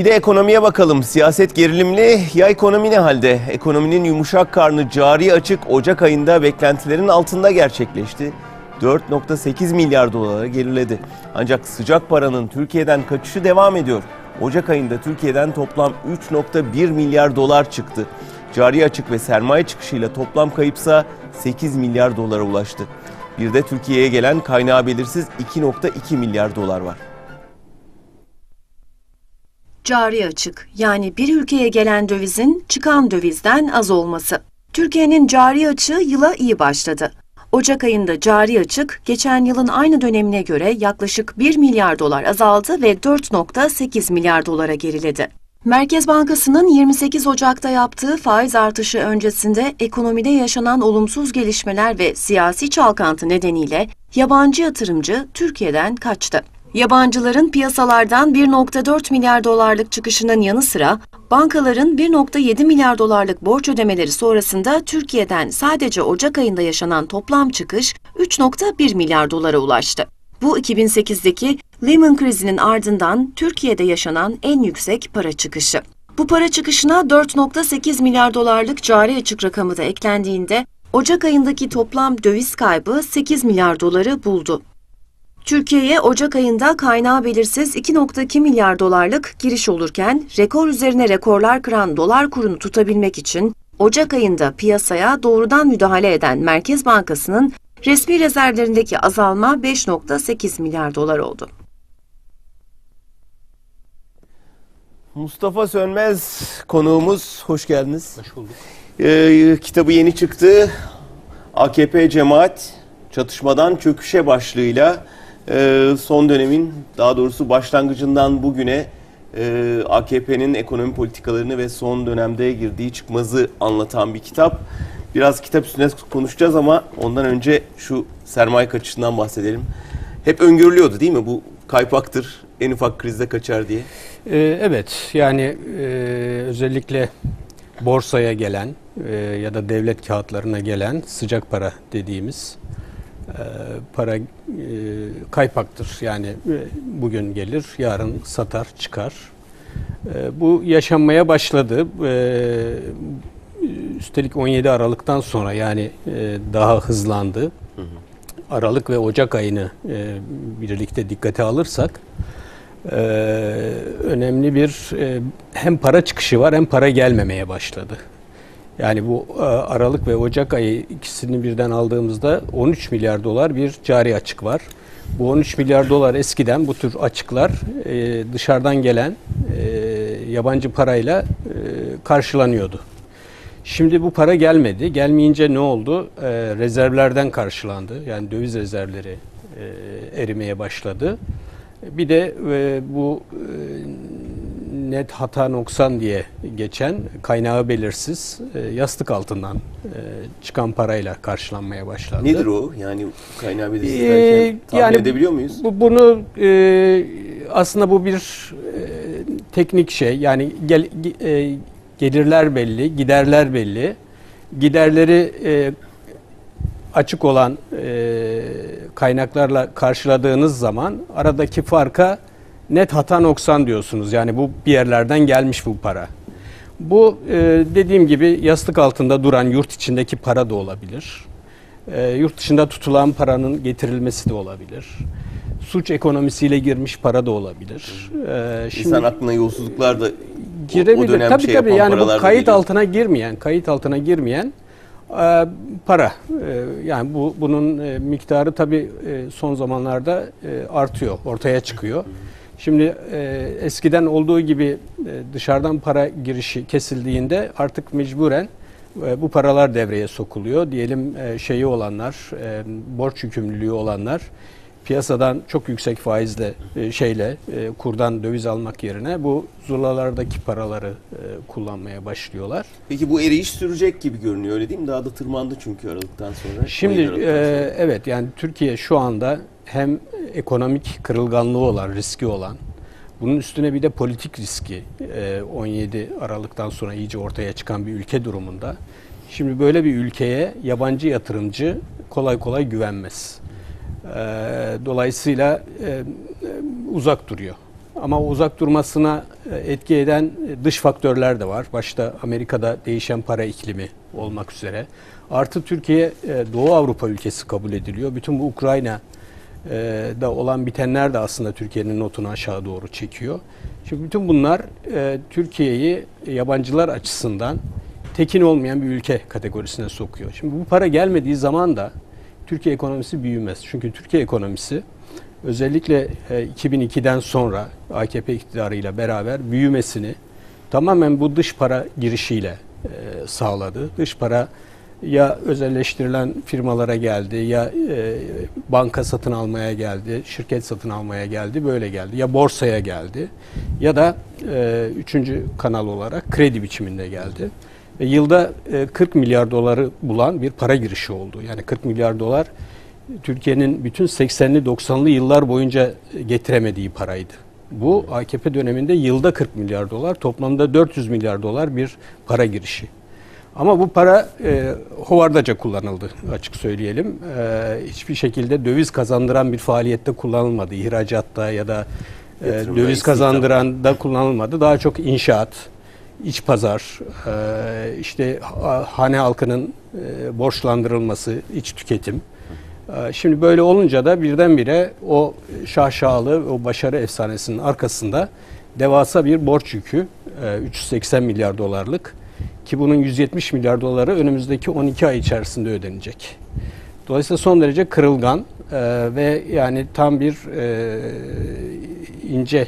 Bir de ekonomiye bakalım. Siyaset gerilimli, ya ekonomi ne halde? Ekonominin yumuşak karnı cari açık Ocak ayında beklentilerin altında gerçekleşti. 4.8 milyar dolara geriledi. Ancak sıcak paranın Türkiye'den kaçışı devam ediyor. Ocak ayında Türkiye'den toplam 3.1 milyar dolar çıktı. Cari açık ve sermaye çıkışıyla toplam kayıpsa 8 milyar dolara ulaştı. Bir de Türkiye'ye gelen kaynağı belirsiz 2.2 milyar dolar var. Cari açık yani bir ülkeye gelen dövizin çıkan dövizden az olması. Türkiye'nin cari açığı yıla iyi başladı. Ocak ayında cari açık geçen yılın aynı dönemine göre yaklaşık 1 milyar dolar azaldı ve 4.8 milyar dolara geriledi. Merkez Bankası'nın 28 Ocak'ta yaptığı faiz artışı öncesinde ekonomide yaşanan olumsuz gelişmeler ve siyasi çalkantı nedeniyle yabancı yatırımcı Türkiye'den kaçtı. Yabancıların piyasalardan 1.4 milyar dolarlık çıkışının yanı sıra bankaların 1.7 milyar dolarlık borç ödemeleri sonrasında Türkiye'den sadece Ocak ayında yaşanan toplam çıkış 3.1 milyar dolara ulaştı. Bu 2008'deki Lehman krizinin ardından Türkiye'de yaşanan en yüksek para çıkışı. Bu para çıkışına 4.8 milyar dolarlık cari açık rakamı da eklendiğinde Ocak ayındaki toplam döviz kaybı 8 milyar doları buldu. Türkiye'ye Ocak ayında kaynağı belirsiz 2.2 milyar dolarlık giriş olurken rekor üzerine rekorlar kıran dolar kurunu tutabilmek için Ocak ayında piyasaya doğrudan müdahale eden Merkez Bankası'nın resmi rezervlerindeki azalma 5.8 milyar dolar oldu. Mustafa Sönmez konuğumuz. Hoş geldiniz. Hoş bulduk. Ee, kitabı yeni çıktı. AKP cemaat çatışmadan çöküşe başlığıyla son dönemin daha doğrusu başlangıcından bugüne e, AKP'nin ekonomi politikalarını ve son dönemde girdiği çıkmazı anlatan bir kitap. Biraz kitap üstüne konuşacağız ama ondan önce şu sermaye kaçışından bahsedelim. Hep öngörülüyordu değil mi? Bu kaypaktır, en ufak krizde kaçar diye. Ee, evet yani e, özellikle borsaya gelen e, ya da devlet kağıtlarına gelen sıcak para dediğimiz para e, kaypaktır. Yani e, bugün gelir, yarın satar, çıkar. E, bu yaşanmaya başladı. E, üstelik 17 Aralık'tan sonra yani e, daha hızlandı. Aralık ve Ocak ayını e, birlikte dikkate alırsak e, önemli bir e, hem para çıkışı var hem para gelmemeye başladı. Yani bu e, Aralık ve Ocak ayı ikisini birden aldığımızda 13 milyar dolar bir cari açık var. Bu 13 milyar dolar eskiden bu tür açıklar e, dışarıdan gelen e, yabancı parayla karşılanıyordu. Şimdi bu para gelmedi. Gelmeyince ne oldu? Rezervlerden karşılandı. Yani döviz rezervleri erimeye başladı. Bir de bu net hata noksan diye geçen kaynağı belirsiz e, yastık altından e, çıkan parayla karşılanmaya başlandı. Nedir o? Yani kaynağı belirsiz Ee, derken tahmin yani edebiliyor muyuz? Bu, bunu e, aslında bu bir e, teknik şey. Yani gel, e, gelirler belli, giderler belli. Giderleri e, açık olan e, kaynaklarla karşıladığınız zaman aradaki farka net hata noksan diyorsunuz. Yani bu bir yerlerden gelmiş bu para. Bu e, dediğim gibi yastık altında duran yurt içindeki para da olabilir. E, yurt dışında tutulan paranın getirilmesi de olabilir. Suç ekonomisiyle girmiş para da olabilir. E, şimdi- İnsan aklına yolsuzluklar da o- girebilir. o dönem tabii şey tabii yani bu kayıt geliyor. altına girmeyen, kayıt altına girmeyen e, para. E, yani bu bunun e, miktarı tabii e, son zamanlarda e, artıyor, ortaya çıkıyor. Şimdi e, eskiden olduğu gibi e, dışarıdan para girişi kesildiğinde artık mecburen e, bu paralar devreye sokuluyor. Diyelim e, şeyi olanlar, e, borç yükümlülüğü olanlar piyasadan çok yüksek faizle e, şeyle e, kurdan döviz almak yerine bu zulalardaki paraları e, kullanmaya başlıyorlar. Peki bu eriyiş sürecek gibi görünüyor öyle değil mi? Daha da tırmandı çünkü Aralık'tan sonra. Şimdi 17 Aralık'tan sonra. e, evet yani Türkiye şu anda hem ekonomik kırılganlığı olan, riski olan bunun üstüne bir de politik riski e, 17 Aralık'tan sonra iyice ortaya çıkan bir ülke durumunda. Şimdi böyle bir ülkeye yabancı yatırımcı kolay kolay güvenmez. E, dolayısıyla e, e, uzak duruyor. ama uzak durmasına e, etki eden e, dış faktörler de var. Başta Amerika'da değişen para iklimi olmak üzere. Artı Türkiye e, Doğu Avrupa ülkesi kabul ediliyor. Bütün bu Ukrayna e, da olan bitenler de aslında Türkiye'nin notunu aşağı doğru çekiyor. Şimdi bütün bunlar e, Türkiye'yi yabancılar açısından tekin olmayan bir ülke kategorisine sokuyor. Şimdi bu para gelmediği zaman da Türkiye ekonomisi büyümez. Çünkü Türkiye ekonomisi özellikle e, 2002'den sonra AKP iktidarıyla beraber büyümesini tamamen bu dış para girişiyle e, sağladı. Dış para ya özelleştirilen firmalara geldi ya e, banka satın almaya geldi, şirket satın almaya geldi, böyle geldi. Ya borsaya geldi ya da e, üçüncü kanal olarak kredi biçiminde geldi. Ve yılda e, 40 milyar doları bulan bir para girişi oldu. Yani 40 milyar dolar Türkiye'nin bütün 80'li 90'lı yıllar boyunca getiremediği paraydı. Bu AKP döneminde yılda 40 milyar dolar, toplamda 400 milyar dolar bir para girişi. Ama bu para e, hovardaca kullanıldı açık söyleyelim. E, hiçbir şekilde döviz kazandıran bir faaliyette kullanılmadı. İhracatta ya da e, Yatırımda, döviz kazandıran da kullanılmadı. Daha çok inşaat, iç pazar, e, işte ha- hane halkının e, borçlandırılması, iç tüketim. E, Şimdi böyle olunca da birdenbire o şaşalı, o başarı efsanesinin arkasında devasa bir borç yükü, e, 380 milyar dolarlık ki bunun 170 milyar doları önümüzdeki 12 ay içerisinde ödenecek. Dolayısıyla son derece kırılgan e, ve yani tam bir e, ince e,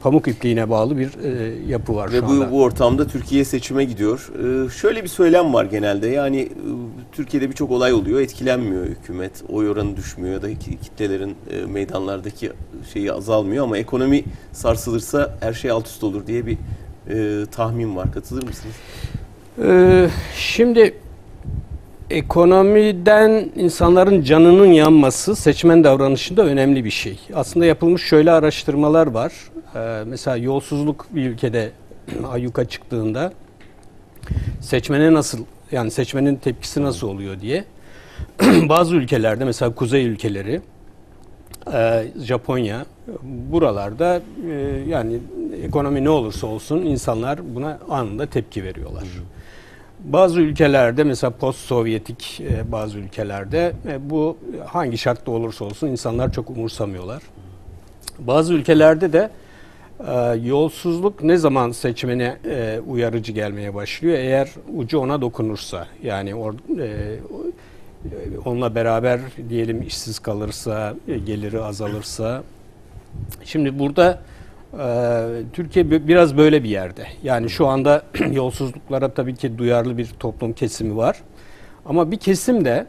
pamuk ipliğine bağlı bir e, yapı var Ve şu bu, anda. bu ortamda Türkiye seçime gidiyor. Ee, şöyle bir söylem var genelde. Yani e, Türkiye'de birçok olay oluyor, etkilenmiyor hükümet. Oy oranı düşmüyor ya da ki- kitlelerin e, meydanlardaki şeyi azalmıyor ama ekonomi sarsılırsa her şey alt üst olur diye bir e, tahmin var. Katılır mısınız? Ee, şimdi ekonomiden insanların canının yanması seçmen davranışında önemli bir şey. Aslında yapılmış şöyle araştırmalar var. Ee, mesela yolsuzluk bir ülkede ayyuka çıktığında seçmene nasıl yani seçmenin tepkisi nasıl oluyor diye. Bazı ülkelerde mesela kuzey ülkeleri e, Japonya buralarda e, yani ekonomi ne olursa olsun insanlar buna anında tepki veriyorlar. Bazı ülkelerde mesela post Sovyetik e, bazı ülkelerde e, bu hangi şartta olursa olsun insanlar çok umursamıyorlar. Bazı ülkelerde de e, yolsuzluk ne zaman seçmene e, uyarıcı gelmeye başlıyor? Eğer ucu ona dokunursa yani or, e, onunla beraber diyelim işsiz kalırsa, geliri azalırsa. Şimdi burada e, Türkiye bi- biraz böyle bir yerde. Yani şu anda yolsuzluklara tabii ki duyarlı bir toplum kesimi var. Ama bir kesim de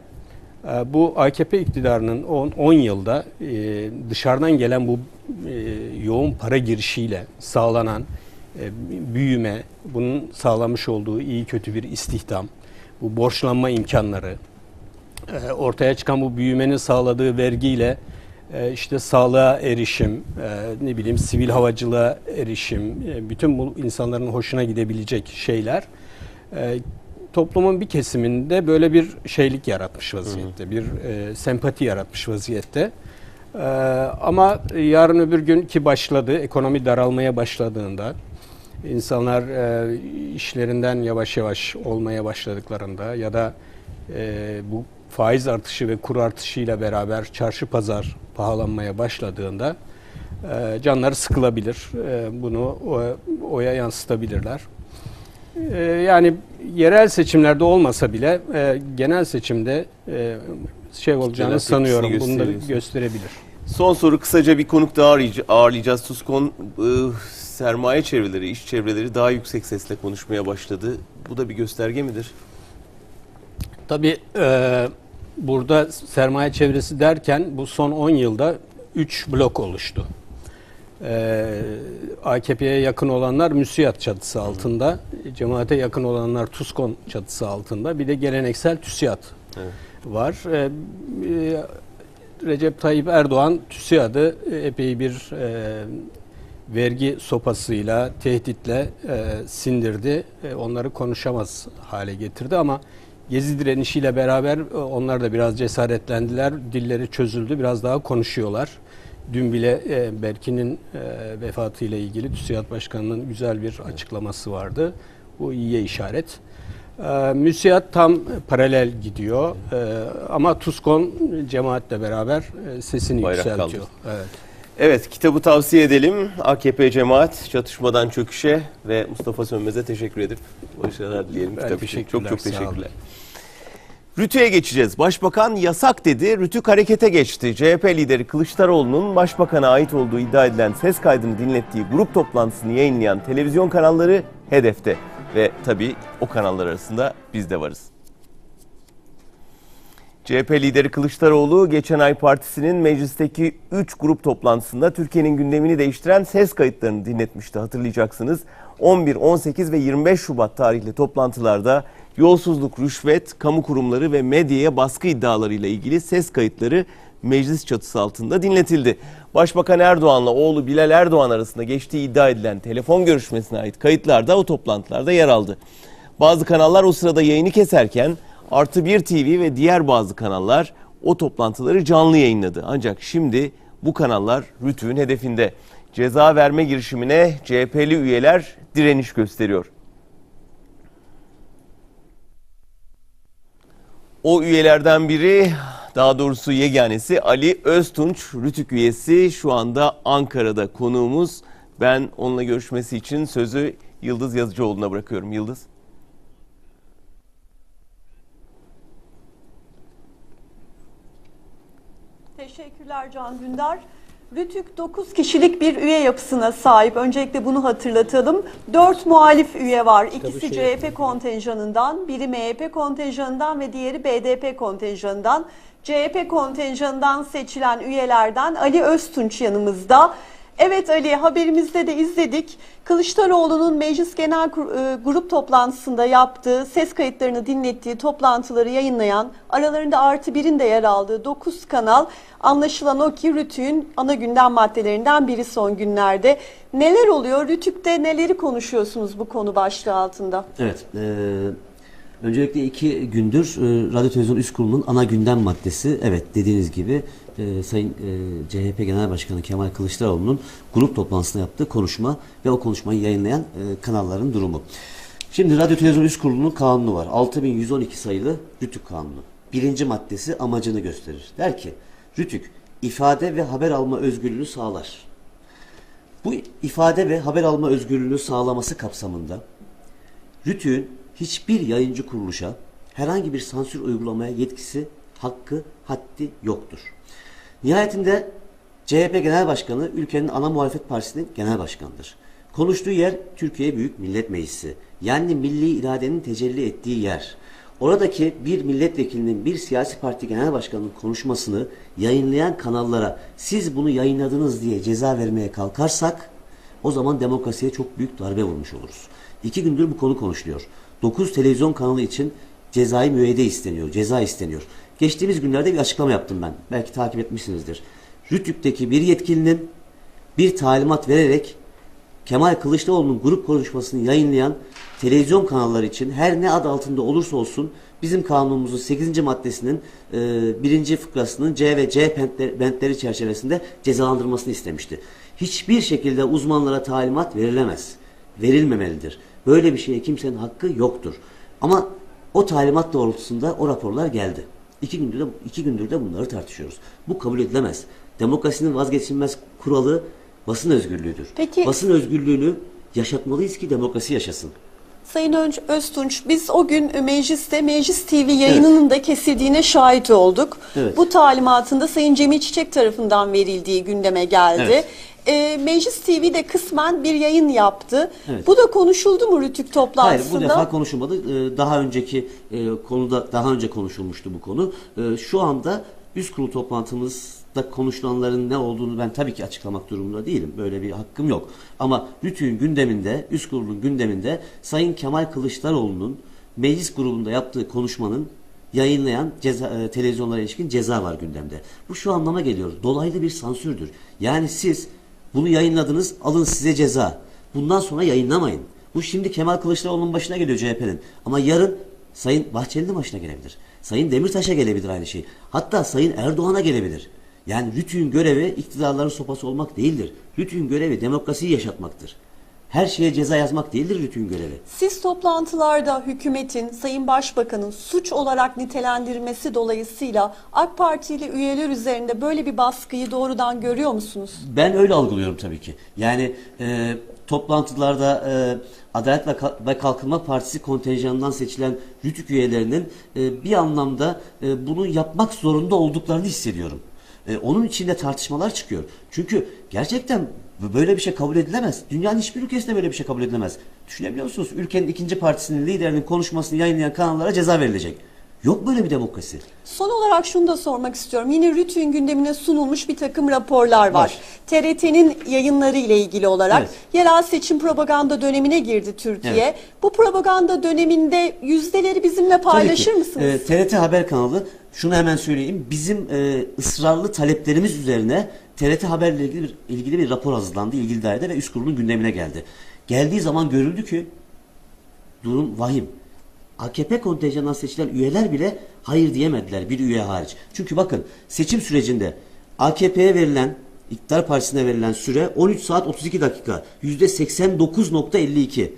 e, bu AKP iktidarının 10 yılda e, dışarıdan gelen bu yoğun para girişiyle sağlanan büyüme, bunun sağlamış olduğu iyi kötü bir istihdam, bu borçlanma imkanları, e, ortaya çıkan bu büyümenin sağladığı vergiyle e, işte sağlığa erişim, e, ne bileyim sivil havacılığa erişim, e, bütün bu insanların hoşuna gidebilecek şeyler toplumun bir kesiminde böyle bir şeylik yaratmış vaziyette, bir sempati yaratmış vaziyette. Ama yarın öbür gün ki başladı, ekonomi daralmaya başladığında, insanlar işlerinden yavaş yavaş olmaya başladıklarında ya da bu faiz artışı ve kur artışıyla beraber çarşı pazar pahalanmaya başladığında e, canları sıkılabilir. E, bunu o- oya yansıtabilirler. E, yani yerel seçimlerde olmasa bile e, genel seçimde e, şey olacağını sanıyorum. Bunu da gösterebilir. Son soru kısaca bir konuk daha ağırlayacağız. Tuskon e, sermaye çevreleri, iş çevreleri daha yüksek sesle konuşmaya başladı. Bu da bir gösterge midir? Tabii e, burada sermaye çevresi derken bu son 10 yılda 3 blok oluştu. E, AKP'ye yakın olanlar müsiyat çatısı altında, cemaate yakın olanlar TUSKON çatısı altında, bir de geleneksel TÜSİAD Evet. var. E, e, Recep Tayyip Erdoğan TÜSİAD'ı epey bir e, vergi sopasıyla, tehditle e, sindirdi. E, onları konuşamaz hale getirdi ama Gezi direnişiyle beraber e, onlar da biraz cesaretlendiler. Dilleri çözüldü, biraz daha konuşuyorlar. Dün bile e, Berkin'in e, vefatıyla ilgili TÜSİAD Başkanı'nın güzel bir açıklaması vardı. Bu iyiye işaret. E, tam paralel gidiyor E, ama TUSKON cemaatle beraber e, sesini Bayrak yükseltiyor. kaldırdı. Evet. Evet kitabı tavsiye edelim. AKP Cemaat Çatışmadan Çöküşe ve Mustafa Sönmez'e teşekkür edip başarılar dileyelim. Ben kitap için. Çok çok teşekkürler. Rütü'ye geçeceğiz. Başbakan yasak dedi. Rütük harekete geçti. CHP lideri Kılıçdaroğlu'nun başbakana ait olduğu iddia edilen ses kaydını dinlettiği grup toplantısını yayınlayan televizyon kanalları hedefte. Ve tabii o kanallar arasında biz de varız. CHP lideri Kılıçdaroğlu geçen ay partisinin meclisteki 3 grup toplantısında Türkiye'nin gündemini değiştiren ses kayıtlarını dinletmişti hatırlayacaksınız. 11, 18 ve 25 Şubat tarihli toplantılarda yolsuzluk, rüşvet, kamu kurumları ve medyaya baskı iddialarıyla ilgili ses kayıtları meclis çatısı altında dinletildi. Başbakan Erdoğan'la oğlu Bilal Erdoğan arasında geçtiği iddia edilen telefon görüşmesine ait kayıtlar da o toplantılarda yer aldı. Bazı kanallar o sırada yayını keserken Artı Bir TV ve diğer bazı kanallar o toplantıları canlı yayınladı. Ancak şimdi bu kanallar Rütü'nün hedefinde. Ceza verme girişimine CHP'li üyeler direniş gösteriyor. O üyelerden biri, daha doğrusu yeganesi Ali Öztunç, Rütük üyesi şu anda Ankara'da konuğumuz. Ben onunla görüşmesi için sözü Yıldız Yazıcıoğlu'na bırakıyorum. Yıldız. Teşekkürler Can Dündar. Rütük 9 kişilik bir üye yapısına sahip. Öncelikle bunu hatırlatalım. 4 muhalif üye var. İkisi şey CHP kontenjanından, biri MHP kontenjanından ve diğeri BDP kontenjanından. CHP kontenjanından seçilen üyelerden Ali Öztunç yanımızda. Evet Ali haberimizde de izledik. Kılıçdaroğlu'nun meclis genel e, grup toplantısında yaptığı ses kayıtlarını dinlettiği toplantıları yayınlayan aralarında artı birin de yer aldığı 9 kanal anlaşılan o ki Rütük'ün ana gündem maddelerinden biri son günlerde. Neler oluyor? Rütük'te neleri konuşuyorsunuz bu konu başlığı altında? Evet. e, öncelikle iki gündür e, Radyo Televizyon Üst Kurulu'nun ana gündem maddesi evet dediğiniz gibi e, Sayın e, CHP Genel Başkanı Kemal Kılıçdaroğlu'nun grup toplantısında yaptığı konuşma ve o konuşmayı yayınlayan e, kanalların durumu. Şimdi Radyo Televizyon Üst Kurulu'nun kanunu var. 6112 sayılı Rütük Kanunu. Birinci maddesi amacını gösterir. Der ki Rütük ifade ve haber alma özgürlüğünü sağlar. Bu ifade ve haber alma özgürlüğünü sağlaması kapsamında Rütük'ün hiçbir yayıncı kuruluşa herhangi bir sansür uygulamaya yetkisi, hakkı, haddi yoktur. Nihayetinde CHP Genel Başkanı ülkenin ana muhalefet partisinin genel başkanıdır. Konuştuğu yer Türkiye Büyük Millet Meclisi. Yani milli iradenin tecelli ettiği yer. Oradaki bir milletvekilinin bir siyasi parti genel başkanının konuşmasını yayınlayan kanallara siz bunu yayınladınız diye ceza vermeye kalkarsak o zaman demokrasiye çok büyük darbe vurmuş oluruz. İki gündür bu konu konuşuluyor. 9 televizyon kanalı için cezai müeyyide isteniyor, ceza isteniyor. Geçtiğimiz günlerde bir açıklama yaptım ben. Belki takip etmişsinizdir. Rütük'teki bir yetkilinin bir talimat vererek Kemal Kılıçdaroğlu'nun grup konuşmasını yayınlayan televizyon kanalları için her ne ad altında olursa olsun bizim kanunumuzun 8. maddesinin e, birinci fıkrasının C ve C bentleri çerçevesinde cezalandırmasını istemişti. Hiçbir şekilde uzmanlara talimat verilemez. Verilmemelidir. Böyle bir şeye kimsenin hakkı yoktur. Ama o talimat doğrultusunda o raporlar geldi. İki gündür de, iki gündür de bunları tartışıyoruz. Bu kabul edilemez. Demokrasinin vazgeçilmez kuralı basın özgürlüğüdür. Peki- Basın özgürlüğünü yaşatmalıyız ki demokrasi yaşasın. Sayın Ön- Öztunç, biz o gün mecliste Meclis TV yayınının da kesildiğine şahit olduk. Evet. Bu talimatında Sayın Cemil Çiçek tarafından verildiği gündeme geldi. Evet. Ee, Meclis TV de kısmen bir yayın yaptı. Evet. Bu da konuşuldu mu Rütük Hayır toplantısında? bu defa konuşulmadı. Ee, Daha önceki e, konuda daha önce konuşulmuştu bu konu. Ee, Şu anda üst kurulu toplantımızda konuşulanların ne olduğunu ben tabii ki açıklamak durumunda değilim. Böyle bir hakkım yok. Ama RÜTÜ'nün gündeminde, üst kurulun gündeminde Sayın Kemal Kılıçdaroğlu'nun meclis grubunda yaptığı konuşmanın yayınlayan ceza, e, televizyonlara ilişkin ceza var gündemde. Bu şu anlama geliyor. Dolaylı bir sansürdür. Yani siz bunu yayınladınız, alın size ceza. Bundan sonra yayınlamayın. Bu şimdi Kemal Kılıçdaroğlu'nun başına geliyor CHP'nin. Ama yarın Sayın Bahçeli'nin başına gelebilir. Sayın Demirtaş'a gelebilir aynı şey. Hatta Sayın Erdoğan'a gelebilir. Yani RTÜK'ün görevi iktidarların sopası olmak değildir. RTÜK'ün görevi demokrasiyi yaşatmaktır. Her şeye ceza yazmak değildir RTÜK'ün görevi. Siz toplantılarda hükümetin, Sayın Başbakan'ın suç olarak nitelendirmesi dolayısıyla AK Partili üyeler üzerinde böyle bir baskıyı doğrudan görüyor musunuz? Ben öyle algılıyorum tabii ki. Yani e, toplantılarda e, Adalet ve Ka- ve Kalkınma Partisi kontenjanından seçilen RTÜK üyelerinin e, bir anlamda e, bunu yapmak zorunda olduklarını hissediyorum. E, onun içinde tartışmalar çıkıyor. Çünkü gerçekten böyle bir şey kabul edilemez. Dünyanın hiçbir ülkesinde böyle bir şey kabul edilemez. Düşünebiliyor musunuz? Ülkenin ikinci partisinin liderinin konuşmasını yayınlayan kanallara ceza verilecek. Yok böyle bir demokrasi. Son olarak şunu da sormak istiyorum. Yine RTÜK'ün gündemine sunulmuş bir takım raporlar var. Var. TRT'nin yayınları ile ilgili olarak Evet. yerel seçim propaganda dönemine girdi Türkiye. Evet. Bu propaganda döneminde yüzdeleri bizimle paylaşır mısınız? Ee, TRT Haber kanalı şunu hemen söyleyeyim. Bizim e, ısrarlı taleplerimiz üzerine TRT Haber'le ilgili bir, ilgili bir rapor hazırlandı ilgili dairede ve üst kurulun gündemine geldi. Geldiği zaman görüldü ki durum vahim. AKP kontenjanından seçilen üyeler bile hayır diyemediler bir üye hariç. Çünkü bakın seçim sürecinde AKP'ye verilen iktidar partisine verilen süre 13 saat 32 dakika. %89.52.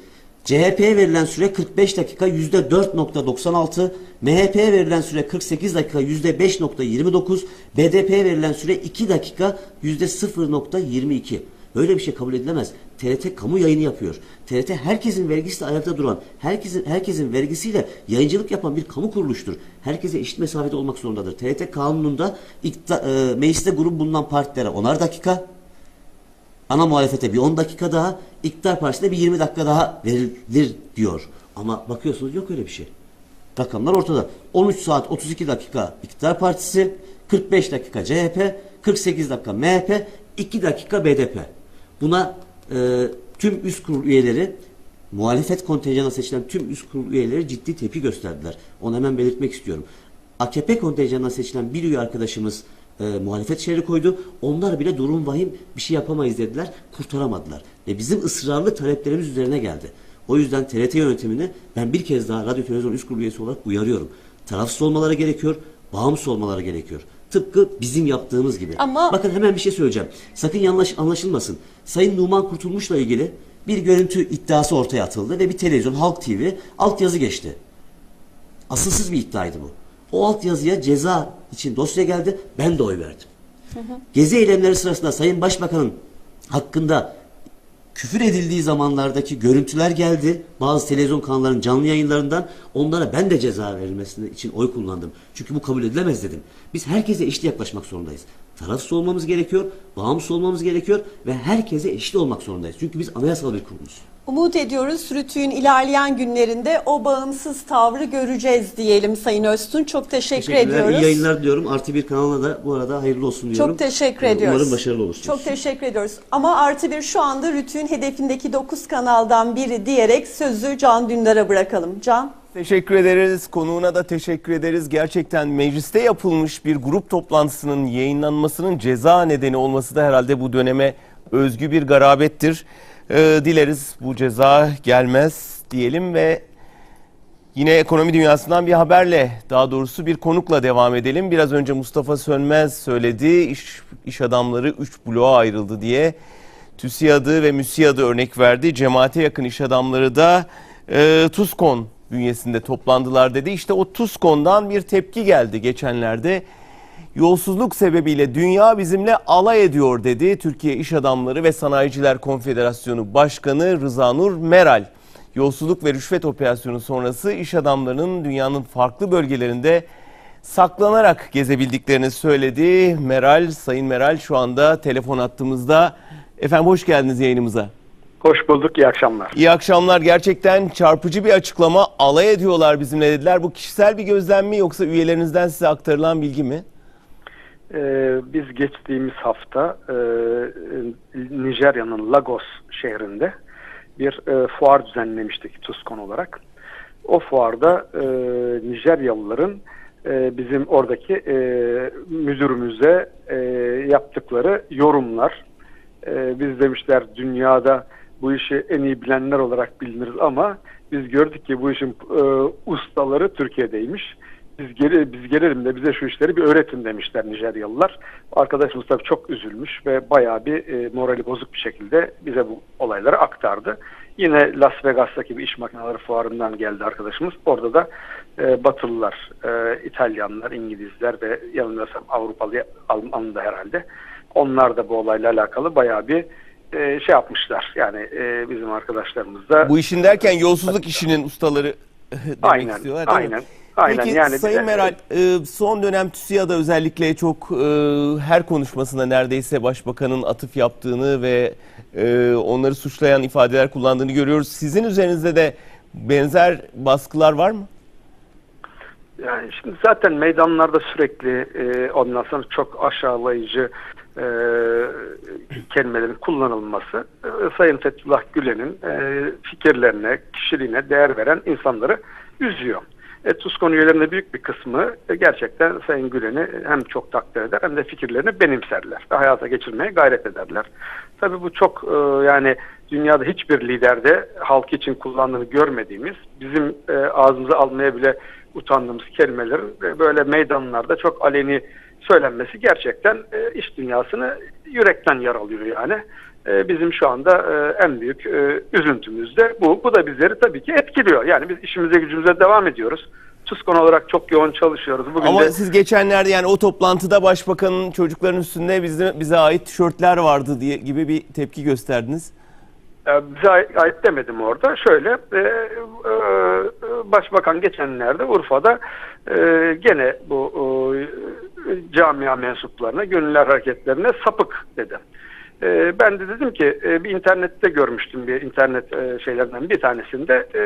CHP'ye verilen süre 45 dakika %4.96. MHP'ye verilen süre 48 dakika %5.29. BDP'ye verilen süre 2 dakika %0.22. Böyle bir şey kabul edilemez. TRT kamu yayını yapıyor. TRT herkesin vergisiyle ayakta duran, herkesin herkesin vergisiyle yayıncılık yapan bir kamu kuruluştur. Herkese eşit mesafede olmak zorundadır. TRT kanununda ikta- e, mecliste grup bulunan partilere onar dakika, ana muhalefete bir 10 dakika daha, iktidar partisine bir 20 dakika daha verilir diyor. Ama bakıyorsunuz yok öyle bir şey. Rakamlar ortada. 13 saat 32 dakika iktidar partisi, 45 dakika CHP, 48 dakika MHP, 2 dakika BDP. Buna e, tüm üst kurul üyeleri muhalefet kontenjanına seçilen tüm üst kurul üyeleri ciddi tepki gösterdiler. Onu hemen belirtmek istiyorum. AKP kontenjanına seçilen bir üye arkadaşımız e, muhalefet şerri koydu. Onlar bile durum vahim bir şey yapamayız dediler. Kurtaramadılar. Ve bizim ısrarlı taleplerimiz üzerine geldi. O yüzden TRT yönetimini ben bir kez daha radyo televizyon üst kurulu üyesi olarak uyarıyorum. Tarafsız olmaları gerekiyor, bağımsız olmaları gerekiyor. Tıpkı bizim yaptığımız gibi. Ama- Bakın hemen bir şey söyleyeceğim. Sakın yanlış anlaşılmasın. Sayın Numan Kurtulmuş'la ilgili bir görüntü iddiası ortaya atıldı ve bir televizyon Halk TV altyazı geçti. Asılsız bir iddiaydı bu. O altyazıya ceza için dosya geldi. Ben de oy verdim. Gezi eylemleri sırasında Sayın Başbakan'ın hakkında küfür edildiği zamanlardaki görüntüler geldi. Bazı televizyon kanallarının canlı yayınlarından onlara ben de ceza verilmesini için oy kullandım. Çünkü bu kabul edilemez dedim. Biz herkese eşit yaklaşmak zorundayız. Tarafsız olmamız gerekiyor, bağımsız olmamız gerekiyor ve herkese eşit olmak zorundayız. Çünkü biz anayasal bir kurumuz. Umut ediyoruz Rütü'nün ilerleyen günlerinde o bağımsız tavrı göreceğiz diyelim Sayın Öztun. Çok teşekkür ediyoruz. iyi yayınlar diliyorum. Artı bir kanalına da bu arada hayırlı olsun diyorum. Çok teşekkür Ee, ediyoruz. Umarım başarılı olursunuz. Çok teşekkür ediyoruz. Ama artı bir şu anda Rütü'nün hedefindeki 9 kanaldan biri diyerek sözü Can Dündar'a bırakalım. Can. Teşekkür ederiz. Konuğuna da teşekkür ederiz. Gerçekten mecliste yapılmış bir grup toplantısının yayınlanmasının ceza nedeni olması da herhalde bu döneme özgü bir garabettir. Ee, dileriz bu ceza gelmez diyelim ve Yine ekonomi dünyasından bir haberle, daha doğrusu bir konukla devam edelim. Biraz önce Mustafa Sönmez söyledi, iş, iş adamları 3 bloğa ayrıldı diye. TÜSİAD'ı ve MÜSİAD'ı örnek verdi. Cemaate yakın iş adamları da e, TUSKON bünyesinde toplandılar dedi. İşte o TUSKON'dan bir tepki geldi geçenlerde. Yolsuzluk sebebiyle dünya bizimle alay ediyor dedi Türkiye İş Adamları ve Sanayiciler Konfederasyonu Başkanı Rızanur Meral. Yolsuzluk ve rüşvet operasyonu sonrası iş adamlarının dünyanın farklı bölgelerinde saklanarak gezebildiklerini söyledi. Meral, Sayın Meral şu anda telefon attığımızda. Efendim hoş geldiniz yayınımıza. Hoş bulduk, iyi akşamlar. İyi akşamlar. Gerçekten çarpıcı bir açıklama. Alay ediyorlar bizimle dediler. Bu kişisel bir gözlem mi yoksa üyelerinizden size aktarılan bilgi mi? Ee, biz geçtiğimiz hafta e, Nijerya'nın Lagos şehrinde bir e, fuar düzenlemiştik TUSKON olarak. O fuarda e, Nijeryalıların e, bizim oradaki e, müdürümüze e, yaptıkları yorumlar. E, biz demişler dünyada bu işi en iyi bilenler olarak biliniriz ama biz gördük ki bu işin e, ustaları Türkiye'deymiş. biz geri biz gelelim de bize şu işleri bir öğretin demişler Nijeryalılar. Arkadaşımız tabii çok üzülmüş ve bayağı bir e, morali bozuk bir şekilde bize bu olayları aktardı. Yine Las Vegas'taki bir iş makineleri fuarından geldi arkadaşımız. Orada da e, Batılılar, e, İtalyanlar, İngilizler ve yanılmıyorsam Avrupalı Alman da herhalde. Onlar da bu olayla alakalı bayağı bir e, şey yapmışlar. Yani e, bizim arkadaşlarımız da Bu işin derken yolsuzluk işinin ustaları demek Aynen, istiyorlar değil mi? aynen, aynen. Peki Yani Sayın bir- Meral e, son dönem TÜSİAD'a özellikle çok e, her konuşmasında neredeyse başbakanın atıf yaptığını ve e, onları suçlayan ifadeler kullandığını görüyoruz. Sizin üzerinizde de benzer baskılar var mı? Yani şimdi zaten meydanlarda sürekli e, ondan sonra çok aşağılayıcı e, kelimelerin kullanılması e, Sayın Fethullah Gülen'in e, fikirlerine, kişiliğine değer veren insanları üzüyor. E, TUSKON üyelerinin büyük bir kısmı e, gerçekten Sayın Gülen'i hem çok takdir eder hem de fikirlerini benimserler ve hayata geçirmeye gayret ederler. Tabii bu çok e, yani dünyada hiçbir liderde halk için kullandığını görmediğimiz, bizim e, ağzımıza almaya bile utandığımız kelimelerin e, böyle meydanlarda çok aleni söylenmesi gerçekten e, iş dünyasını yürekten yaralıyor yani. E, bizim şu anda e, en büyük e, üzüntümüz de bu. Bu da bizleri tabii ki etkiliyor. Yani biz işimize gücümüze devam ediyoruz. TUSKON olarak çok yoğun çalışıyoruz. Bugün Ama de siz geçenlerde yani o toplantıda başbakanın çocukların üstünde bize, bize ait tişörtler vardı diye gibi bir tepki gösterdiniz. E, bize ait, demedim orada. Şöyle e, e, Başbakan geçenlerde Urfa'da e, gene bu e, camia mensuplarına, gönüller hareketlerine sapık dedi. E, ben de dedim ki e, bir internette görmüştüm bir internet e, şeylerden bir tanesinde e,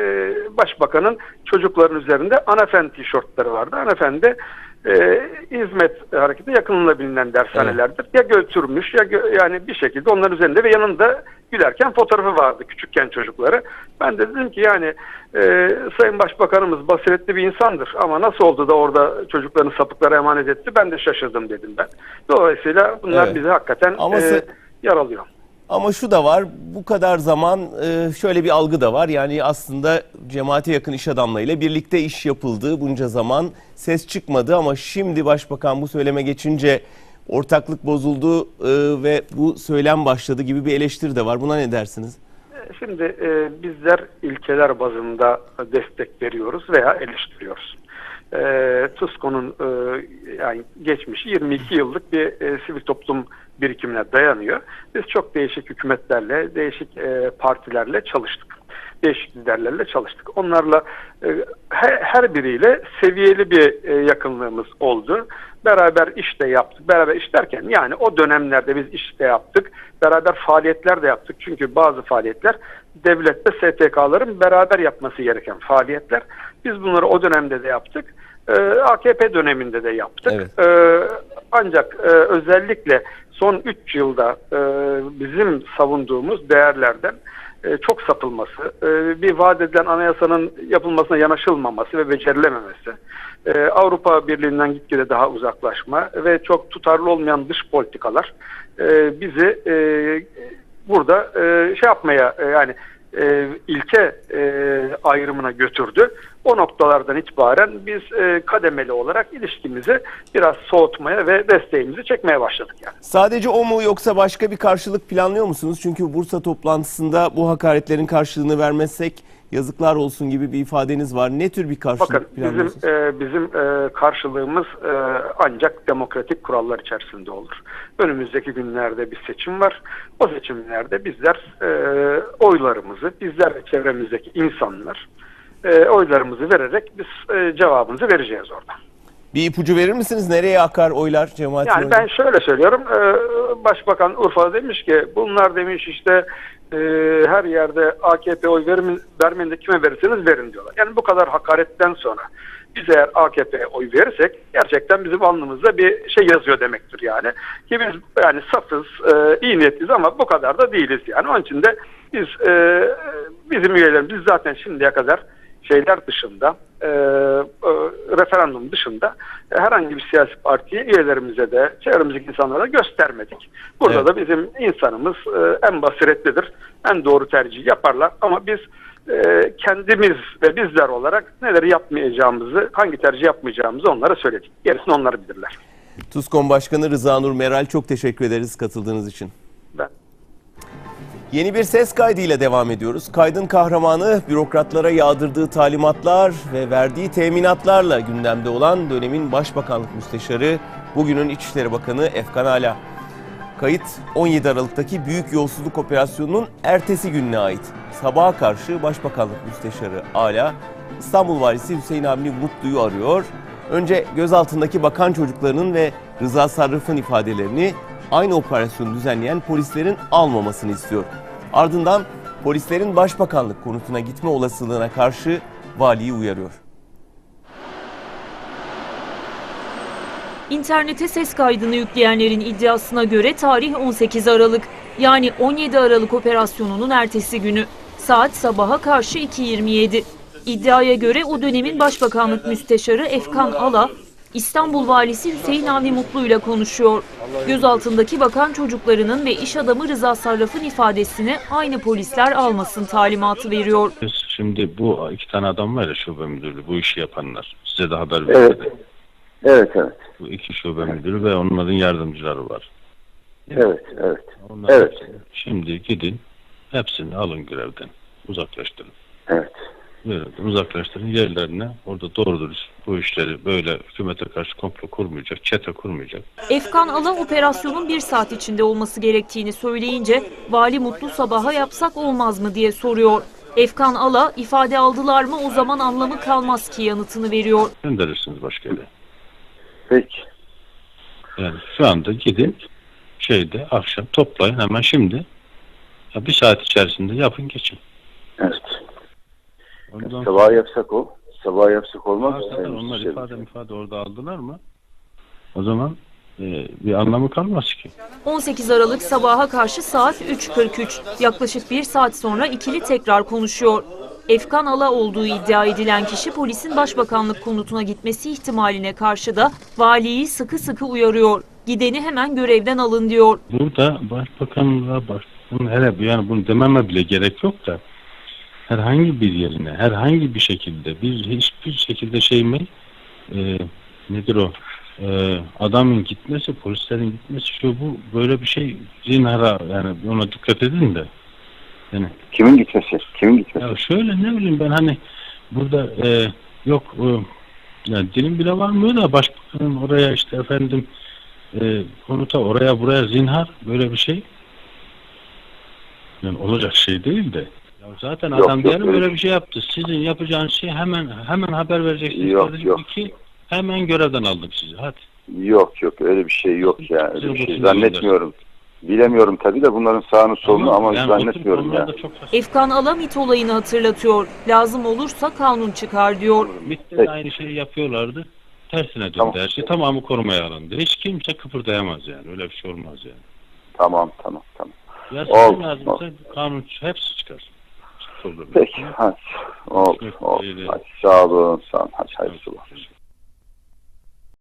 Başbakanın çocukların üzerinde anafen tişörtleri vardı. Anafen de e, hizmet hareketi yakınına bilinen dershanelerdir. Ya götürmüş ya gö- yani bir şekilde onların üzerinde ve yanında gülerken fotoğrafı vardı küçükken çocukları. Ben de dedim ki yani e, Sayın Başbakanımız basiretli bir insandır ama nasıl oldu da orada çocuklarını sapıklara emanet etti ben de şaşırdım dedim ben. Dolayısıyla bunlar Evet. bizi hakikaten Ama e, yaralıyor. Ama şu da var, bu kadar zaman e, şöyle bir algı da var. Yani aslında cemaate yakın iş adamlarıyla birlikte iş yapıldı bunca zaman. Ses çıkmadı ama şimdi başbakan bu söyleme geçince ortaklık bozuldu e, ve bu söylem başladı gibi bir eleştiri de var. Buna ne dersiniz? Şimdi e, bizler ilkeler bazında destek veriyoruz veya eleştiriyoruz. E, TUSKO'nun e, yani geçmişi 22 yıllık bir e, sivil toplum birikimine dayanıyor. Biz çok değişik hükümetlerle, değişik e, partilerle çalıştık. Değişik liderlerle çalıştık. Onlarla e, her, her biriyle seviyeli bir e, yakınlığımız oldu. Beraber iş de yaptık. Beraber iş derken yani o dönemlerde biz iş de yaptık. Beraber faaliyetler de yaptık. Çünkü bazı faaliyetler devlette STK'ların beraber yapması gereken faaliyetler. Biz bunları o dönemde de yaptık. Ee, AKP döneminde de yaptık. Evet. Ee, ancak e, özellikle son 3 yılda e, bizim savunduğumuz değerlerden e, çok sapılması, e, bir vaat edilen anayasanın yapılmasına yanaşılmaması ve becerilememesi, e, Avrupa Birliği'nden gitgide daha uzaklaşma ve çok tutarlı olmayan dış politikalar bizi burada şey yapmaya yani e, ilke e, ayrımına götürdü. O noktalardan itibaren biz e, kademeli olarak ilişkimizi biraz soğutmaya ve desteğimizi çekmeye başladık yani. Sadece o mu yoksa başka bir karşılık planlıyor musunuz? Çünkü Bursa toplantısında bu hakaretlerin karşılığını vermezsek yazıklar olsun gibi bir ifadeniz var. Ne tür bir karşılık Bakın bizim e, bizim e, karşılığımız e, ancak demokratik kurallar içerisinde olur. Önümüzdeki günlerde bir seçim var. O seçimlerde bizler e, oylarımızı, bizler çevremizdeki insanlar e, oylarımızı vererek biz e, cevabımızı vereceğiz orada. Bir ipucu verir misiniz? Nereye akar oylar cemaatin Yani oyları? ben şöyle söylüyorum. e, Başbakan Urfa'da demiş ki bunlar demiş işte e, her yerde AKP oy verin, vermeyin de kime verirseniz verin diyorlar. Yani bu kadar hakaretten sonra biz eğer AKP'ye oy verirsek gerçekten bizim alnımızda bir şey yazıyor demektir yani. Ki biz yani safız, e, iyi niyetliyiz ama bu kadar da değiliz yani. Onun için de biz e, bizim üyelerimiz zaten şimdiye kadar şeyler dışında, e, e, referandum dışında e, herhangi bir siyasi partiye üyelerimize de, çevremizdeki insanlara göstermedik. Burada Evet. da bizim insanımız e, en basiretlidir, en doğru tercih yaparlar. Ama biz e, kendimiz ve bizler olarak neler yapmayacağımızı, hangi tercih yapmayacağımızı onlara söyledik. Gerisini onlar bilirler. TUSKON Başkanı Rıza Nur Meral çok teşekkür ederiz katıldığınız için. Yeni bir ses kaydıyla devam ediyoruz. Kaydın kahramanı bürokratlara yağdırdığı talimatlar ve verdiği teminatlarla gündemde olan dönemin Başbakanlık Müsteşarı, bugünün İçişleri Bakanı Efkan Ala. Kayıt 17 Aralık'taki büyük yolsuzluk operasyonunun ertesi gününe ait. Sabaha karşı Başbakanlık Müsteşarı Ala, İstanbul Valisi Hüseyin Avni Mutlu'yu arıyor. Önce gözaltındaki bakan çocuklarının ve Rıza Sarraf'ın ifadelerini aynı operasyonu düzenleyen polislerin almamasını istiyor. Ardından polislerin başbakanlık konutuna gitme olasılığına karşı valiyi uyarıyor. İnternete ses kaydını yükleyenlerin iddiasına göre tarih 18 Aralık. Yani 17 Aralık operasyonunun ertesi günü. Saat sabaha karşı 2.27. İddiaya göre o dönemin Başbakanlık Müsteşarı Efkan Ala, İstanbul Valisi Hüseyin Avni Mutlu ile konuşuyor. Gözaltındaki bakan çocuklarının ve iş adamı Rıza Sarraf'ın ifadesini aynı polisler almasın talimatı veriyor. Şimdi bu iki tane adam var ya şube müdürü bu işi yapanlar. Size de haber Evet. verdim. Evet, evet. Bu iki şube müdürü ve onların yardımcıları var. Evet, evet. Onlar Evet. Şimdi gidin hepsini alın görevden. Uzaklaştırın. Evet. Görevden uzaklaştırın yerlerine. Orada doğru dürüst bu işleri böyle hükümete karşı komplo kurmayacak, çete kurmayacak. Efkan Ala operasyonun bir saat içinde olması gerektiğini söyleyince vali mutlu sabaha yapsak olmaz mı diye soruyor. Efkan Ala ifade aldılar mı o zaman anlamı kalmaz ki yanıtını veriyor. Gönderirsiniz başka yere. Peki. Yani şu anda gidin şeyde akşam toplayın hemen şimdi. Ya bir saat içerisinde yapın geçin. Evet. Ondan Sabah yapsak o. Sabah yapsak olmaz mı? Onlar Müsteşarım? ifade ifade orada aldılar mı? O zaman e, bir anlamı kalmaz ki. 18 Aralık sabaha karşı saat 3.43. Yaklaşık bir saat sonra ikili tekrar konuşuyor. Efkan Ala olduğu iddia edilen kişi polisin başbakanlık konutuna gitmesi ihtimaline karşı da valiyi sıkı sıkı uyarıyor. Gideni hemen görevden alın diyor. Burada başbakanlığa başbakanın hele yani bunu dememe bile gerek yok da herhangi bir yerine herhangi bir şekilde bir hiçbir şekilde şey mi e, nedir o e, adamın gitmesi polislerin gitmesi şu bu böyle bir şey zinhara yani ona dikkat edin de yani Kimin gitmesi? Kimin gitmesi? Ya şöyle ne bileyim ben hani burada e, yok e, yani dilim bile varmıyor da başbakanın oraya işte efendim e, konuta oraya buraya zinhar böyle bir şey yani olacak şey değil de zaten Yok, adam diyelim öyle böyle bir bir şey yaptı. Sizin yapacağınız şey hemen hemen haber vereceksiniz. Yok, kardeşim. yok. İki, hemen görevden aldım sizi. Hadi. Yok yok öyle bir şey yok ya. Öyle bir şey zannetmiyorum. Bilemiyorum tabii de bunların sağını solunu ama yani zannetmiyorum ya. çok. Efkan Ala MİT olayını hatırlatıyor. Lazım olursa kanun çıkar diyor. MİT'te de aynı şeyi yapıyorlardı. Tersine döndü Tamam. her şey. Tamamı korumaya alındı. Hiç kimse kıpırdayamaz yani. Öyle bir şey olmaz yani. Tamam tamam tamam. Ya Oldu, sizin lazımsa kanun hepsi çıkar. Peki Görüşmek oldu. üzere. Hadi, sağ olun sağ olun. Hadi hayırlısı olsun.